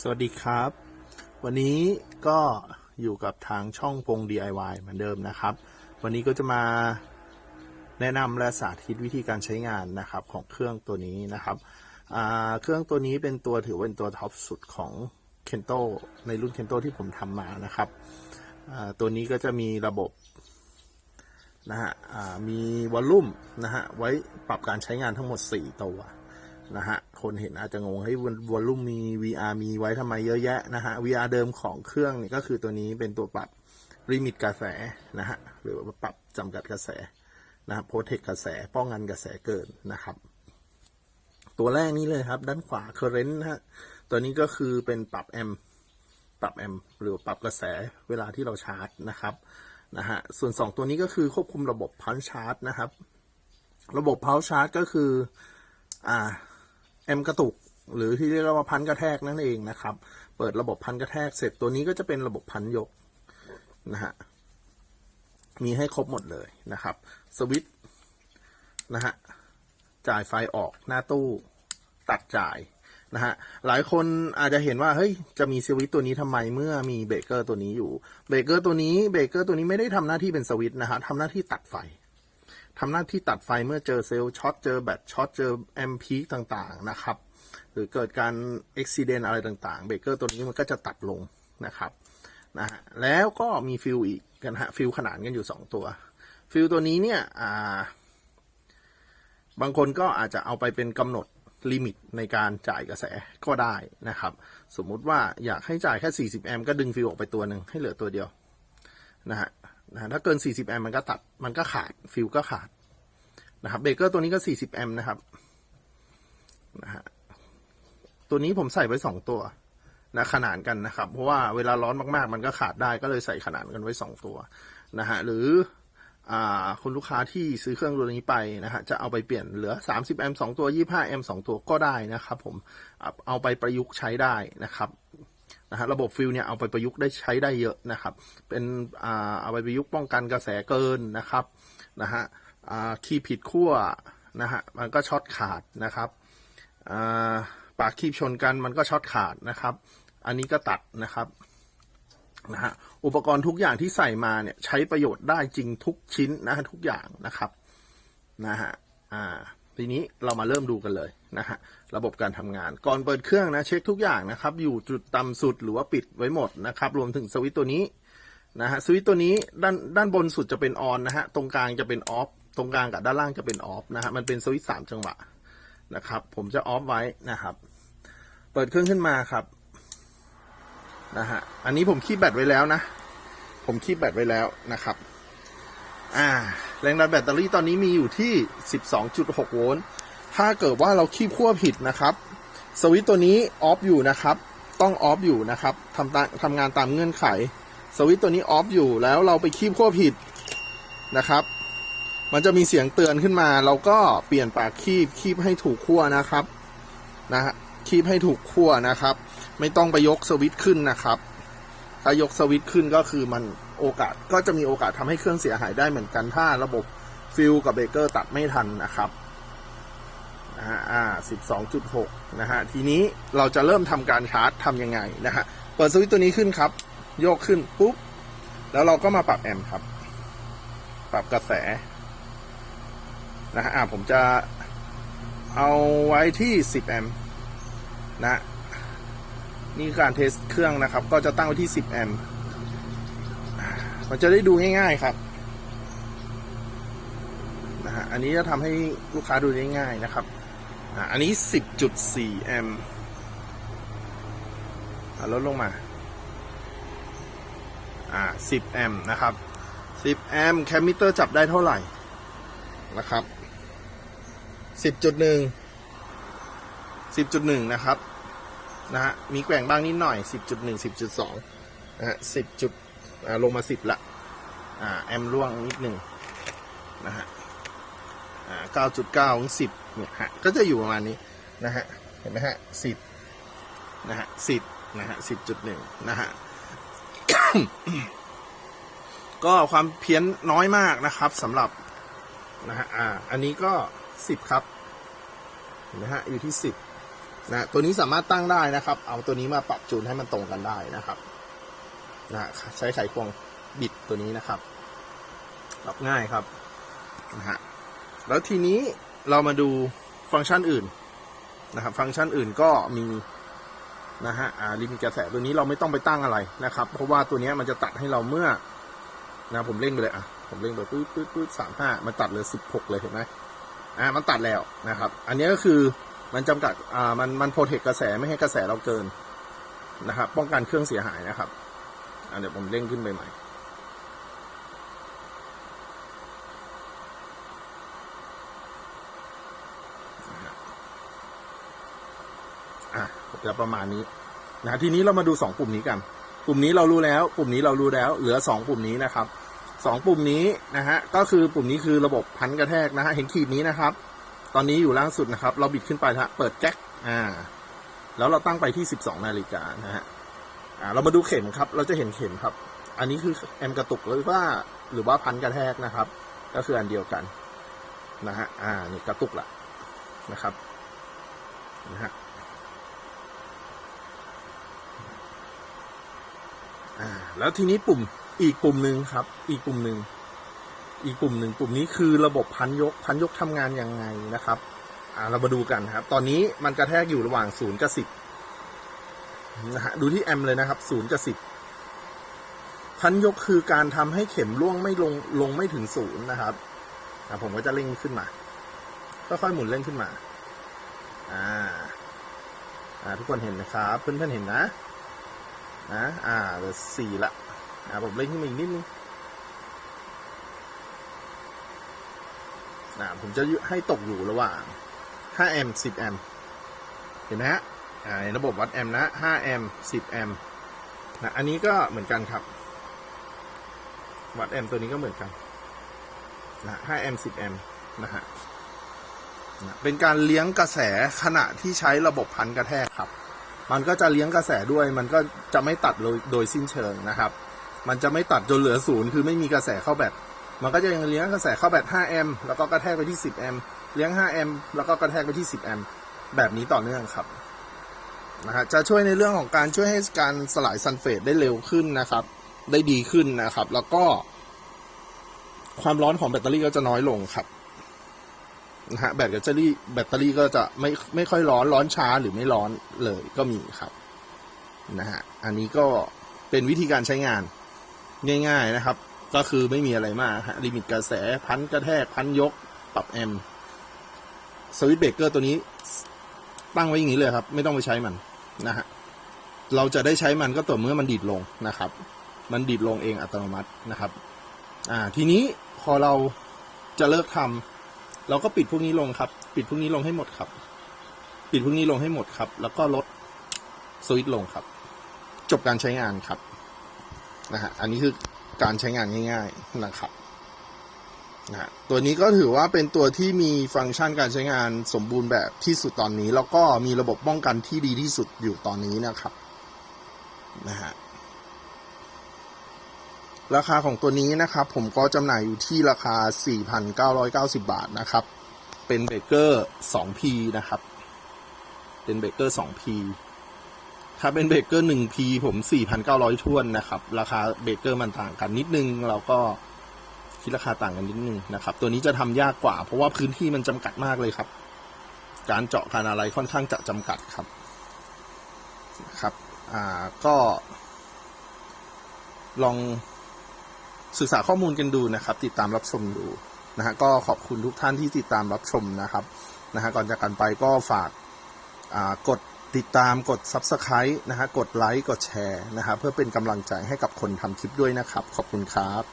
สวัสดีครับ วันนี้ก็อยู่กับทางช่องพง DIY เหมือนเดิมนะครับ วันนี้ก็จะมาแนะนำและสาธิตวิธีการใช้งานนะครับของเครื่องตัวนี้นะครับเครื่องตัวนี้เป็นตัวถือเป็นตัวท็อปสุดของ Kento ในรุ่น Kento ที่ผมทำมานะครับตัวนี้ก็จะมีระบบนะฮะมีวอลลุ่มนะฮะไว้ปรับการใช้งานทั้งหมด 4 ตัว นะฮะ คนเห็นอาจจะงงให้ยวอลลุ่มมี VR มีไว้ทำไมเยอะแยะนะฮะ VR เดิมของเครื่องนี่ก็คือตัวนี้เป็นตัวปรับลิมิตกระแสนะฮะ หรือว่าปรับจำกัดกระแสนะฮะโปรเทคกระแสป้องกันกระแสเกินนะครับ ตัวแรกนี้เลยครับ ด้านขวา current นะฮะ ตัวนี้ก็คือเป็นปรับแอมปรับแอมหรือปรับกระแสเวลาที่เราชาร์จนะครับนะฮะส่วน 2 ตัวนี้ก็คือควบคุมระบบพันชาร์จนะครับ ระบบพาวชาร์จก็คือ อ่า แอมกระตุก หรือที่เรียกว่าพันกระแทกนั่นเองนะครับ เปิดระบบพันกระแทกเสร็จตัวนี้ก็จะเป็นระบบพันยกนะฮะมีให้ครบหมดเลยนะครับ สวิตช์นะฮะจ่ายไฟออกหน้าตู้ตัดจ่ายนะฮะหลายคนอาจจะเห็นว่าเฮ้ยจะมีสวิตช์ตัวนี้ทำไมเมื่อมีเบรกเกอร์ตัวนี้อยู่เบรกเกอร์ตัวนี้เบรกเกอร์ตัวนี้ไม่ได้ทำหน้าที่เป็นสวิตช์นะฮะทำหน้าที่ตัดไฟ ทำหน้าที่ตัดไฟเมื่อเจอเซลล์ช็อตเจอแบตช็อตเจอแอมพีต่างๆนะครับ หรือเกิดการอุบิเหตุอะไรต่างๆ เบรกเกอร์ตัวนี้มันก็จะตัดลงนะครับนะฮะแล้วก็มีฟิลอีกกันฮะฟิลขนานกันอยู่ 2 ตัว ฟิลตัวนี้เนี่ยอ่าบางคนก็อาจจะเอาไปเป็นกำหนดลิมิตในการจ่ายกระแสก็ได้นะครับ สมมุติว่าอยากให้จ่ายแค่ 40 แอมป์ก็ดึงฟิลออกไปตัวหนึ่งให้เหลือตัวเดียวนะฮะ นะถ้าเกิน 40 แอมป์มันก็ตัดมันก็ขาดฟิลก็ขาดนะครับเบรกเกอร์ตัวนี้ก็ 40 แอมป์นะครับนะฮะตัวนี้ผมใส่ไว้ 2 ตัวนะขนานกันนะครับ เพราะว่าเวลาร้อนมากๆ มันก็ขาดได้ก็เลยใส่ขนานกันไว้ 2 ตัวนะฮะหรือคุณลูกค้าที่ซื้อเครื่องตัวนี้ไปนะฮะจะเอาไปเปลี่ยนเหลือ 30 แอมป์2ตัว 25 แอมป์2ตัวก็ได้นะครับ ผมเอาไปประยุกต์ใช้ได้นะครับ นะฮะระบบฟิลเนี่ยเอาไปประยุกต์ได้ใช้ได้เยอะนะครับ เป็นอ่าเอาไปประยุกต์ป้องกันกระแสเกินนะครับนะฮะอ่าคีบผิดขั้วนะฮะมันก็ช็อตขาดนะครับอ่าปากคีบชนกันมันก็ช็อตขาดนะครับ อันนี้ก็ตัดนะครับนะฮะอุปกรณ์ทุกอย่างที่ใส่มาเนี่ยใช้ประโยชน์ได้จริงทุกชิ้นนะฮะทุกอย่างนะครับนะฮะอ่า ทีนี้เรามาเริ่มดูกันเลยนะฮะระบบการทำงาน ก่อนเปิดเครื่องนะเช็คทุกอย่างนะครับ อยู่จุดต่ำสุดหรือว่าปิดไว้หมดนะครับ รวมถึงสวิตตัวนี้นะฮะสวิตตัวนี้ด้านด้านบนสุดจะเป็นออนนะฮะตรงกลางจะเป็นออฟตรงกลางกับด้านล่างจะเป็นออฟนะฮะมันเป็นสวิตสามจังหวะนะครับ ผมจะออฟไว้นะครับ เปิดเครื่องขึ้นมาครับนะฮะอันนี้ผมคีบแบตไว้แล้วนะ ผมคีบแบตไว้แล้วนะครับ อ่า แรงดันแบตเตอรี่ตอนนี้มีอยู่ที่ 12.6 โวลต์ ถ้าเกิดว่าเราคีบขั้วผิดนะครับ สวิตช์ตัวนี้ออฟอยู่นะครับ ต้องออฟอยู่นะครับทำตามทำงานตามเงื่อนไข สวิตช์ตัวนี้ออฟอยู่แล้วเราไปคีบขั้วผิดนะครับ มันจะมีเสียงเตือนขึ้นมา เราก็เปลี่ยนปากคีบคีบให้ถูกขั้วนะครับนะฮะคีบให้ถูกขั้วนะครับ ไม่ต้องไปยกสวิตช์ขึ้นนะครับ ถ้ายกสวิตช์ขึ้นก็คือมัน โอกาสก็จะมีโอกาสทำให้เครื่องเสียหายได้เหมือนกันถ้าระบบฟิลกับเบรกเกอร์ตัดไม่ทันนะครับนะฮะอ่าสิบสองจุดหกนะฮะทีนี้เราจะเริ่มทำการชาร์จทำยังไงนะฮะเปิดสวิตช์ตัวนี้ขึ้นครับ โยกขึ้นปุ๊บ แล้วเราก็มาปรับแอมป์ครับ ปรับกระแสนะฮะอ่าผมจะเอาไว้ที่สิบแอมป์นะนี่การเทสเครื่องนะครับ ก็จะตั้งไว้ที่10แอมป์ มันจะได้ดูง่าย ๆครับนะฮะอันนี้จะทำให้ลูกค้าดูได้ง่ายนะครับอันนี้ 10.4 แอมป์อ่าลดลงมา อ่า 10 แอมป์นะครับ 10 แอมป์แคมมิเตอร์จับได้เท่าไหร่นะครับ 10.1 10.1 นะครับ นะฮะ มีแกว่งบ้างนิดหน่อย 10.1 10.2 นะฮะ 10จุดอ่า ลงมา10ละอ่าแอมร่วงนิดหนึ่งนะฮะอ่า9.9ถึง10เนี่ยฮะก็จะอยู่ประมาณนี้นะฮะเห็นไหมฮะ10นะฮะ10นะฮะ10.1นะฮะก็ความเพี้ยนน้อยมากนะครับสำหรับนะฮะอ่าอันนี้ก็10ครับเห็นไหมฮะอยู่ที่10นะตัวนี้สามารถตั้งได้นะครับ เอาตัวนี้มาปรับจูนให้มันตรงกันได้นะครับ นะใช้ไขควงบิดตัวนี้นะครับปรับง่ายครับนะฮะแล้วทีนี้เรามาดูฟังก์ชันอื่นนะครับ ฟังก์ชันอื่นก็มีนะฮะอ่าลิมกระแสตัวนี้เราไม่ต้องไปตั้งอะไรนะครับ เพราะว่าตัวนี้มันจะตัดให้เราเมื่อนะผมเร่งไปเลยอะผมเร่งไปปื๊ดปื๊ดปื๊ดสามห้ามันตัดเลือสิบหกเลยเห็นไหมอ่ามันตัดแล้วนะครับ อันนี้ก็คือมันจำกัดอ่ามันมันโปรเทคกระแสไม่ให้กระแสเราเกินนะครับ ป้องกันเครื่องเสียหายนะครับ เดี๋ยวผมเร่งขึ้นไปใหม่อะจะประมาณนี้นะทีนี้เรามาดูสองปุ่มนี้กันปุ่มนี้เรารู้แล้วปุ่มนี้เรารู้แล้ว เหลือสองปุ่มนี้นะครับสองปุ่มนี้นะฮะก็คือปุ่มนี้คือระบบพันกระแทกนะฮะเห็นขีดนี้นะครับ ตอนนี้อยู่ล่างสุดนะครับ เราบิดขึ้นไปฮะเปิดแจ็คอ่า แล้วเราตั้งไปที่ 12 นาฬิกานะฮะ อ่าเรามาดูเข็มครับ เราจะเห็นเข็มครับ อันนี้คือแอมกระตุกหรือว่าหรือว่าพันกระแทกนะครับ ก็คืออันเดียวกันนะฮะอ่านี่กระตุกละนะครับนะฮะอ่าแล้วทีนี้ปุ่มอีกปุ่มหนึ่งครับ อีกปุ่มหนึ่งอีกปุ่มหนึ่งปุ่มนี้คือระบบพันยกพันยกทำงานยังไงนะครับ อ่าเรามาดูกันครับ ตอนนี้มันกระแทกอยู่ระหว่างศูนย์กับสิบ นะฮะดูที่แอมเลยนะครับศูนย์กับสิบพันยกคือการทำให้เข็มร่วงไม่ลงลงไม่ถึงศูนย์นะครับผมก็จะเร่งขึ้นมาค่อยๆหมุนเร่งขึ้นมา อ่า อ่า ทุกคนเห็นนะครับ เพื่อนๆเห็นนะ นะ อ่าเหลือสี่ละ อ่า ผมเร่งขึ้นมาอีกนิดนึงนะผมจะให้ตกอยู่ระหว่าง5แอมป์10แอมป์เห็นไหมฮะ ในระบบวัดแอมป์นะ 5 แอมป์ 10 แอมป์นะ อันนี้ก็เหมือนกันครับ วัดแอมป์ตัวนี้ก็เหมือนกันนะ 5 แอมป์ 10 แอมป์นะฮะนะเป็นการเลี้ยงกระแสขณะที่ใช้ระบบพันกระแทกครับ มันก็จะเลี้ยงกระแสด้วย มันก็จะไม่ตัดโดยโดยสิ้นเชิงนะครับ มันจะไม่ตัดจนเหลือศูนย์คือไม่มีกระแสเข้าแบต มันก็จะยังเลี้ยงกระแสเข้าแบต 5 แอมป์แล้วก็กระแทกไปที่ 10 แอมป์ เลี้ยง 5 แอมป์แล้วก็กระแทกไปที่ 10 แอมป์ แบบนี้ต่อเนื่องครับ นะฮะจะช่วยในเรื่องของการช่วยให้การสลายซัลเฟตได้เร็วขึ้นนะครับ ได้ดีขึ้นนะครับ แล้วก็ ความร้อนของแบตเตอรี่ก็จะน้อยลงครับนะฮะแบตเตอรี่แบตเตอรี่ก็จะไม่ไม่ค่อยร้อนร้อนช้าหรือไม่ร้อนเลยก็มีครับนะฮะอันนี้ก็เป็นวิธีการใช้งานง่าย ๆนะครับ ก็คือไม่มีอะไรมากฮะลิมิตกระแสพันกระแทกพันยก ปรับแอมป์สวิตช์เบรกเกอร์ตัวนี้ตั้งไว้อย่างนี้เลยครับ ไม่ต้องไปใช้มัน นะฮะเราจะได้ใช้มันก็ต่อเมื่อมันดีดลงนะครับ มันดีดลงเองอัตโนมัตินะครับ อ่า ทีนี้พอเราจะเลิกทำเราก็ปิดพวกนี้ลงครับ ปิดพวกนี้ลงให้หมดครับ ปิดพวกนี้ลงให้หมดครับ แล้วก็ลดสวิตช์ลงครับ จบการใช้งานครับนะฮะอันนี้คือการใช้งานง่าย ๆนะครับ นะตัวนี้ก็ถือว่าเป็นตัวที่มีฟังก์ชันการใช้งานสมบูรณ์แบบที่สุดตอนนี้ แล้วก็มีระบบป้องกันที่ดีที่สุดอยู่ตอนนี้นะครับนะฮะราคาของตัวนี้นะครับผมก็จำหน่ายอยู่ที่ราคา 4,990 บาทนะครับ เป็นเบเกอร์ 2P นะครับ เป็นเบเกอร์ 2P ถ้าเป็นเบเกอร์ 1P ผม 4,900ท้วนนะครับ ราคาเบเกอร์มันต่างกันนิดนึงเราก็ คิดราคาต่างกันนิดนึงนะครับ ตัวนี้จะทำยากกว่า เพราะว่าพื้นที่มันจำกัดมากเลยครับ การเจาะการอะไรค่อนข้างจะจำกัดครับครับอ่าก็ ลองศึกษาข้อมูลกันดูนะครับ ติดตามรับชมดูนะฮะก็ขอบคุณทุกท่านที่ติดตามรับชมนะครับนะฮะก่อนจากกันไปก็ฝากกดติดตามกด Subscribe นะฮะกดไลค์กดแชร์นะฮะเพื่อเป็นกำลังใจให้กับคนทำคลิปด้วยนะครับ ขอบคุณครับ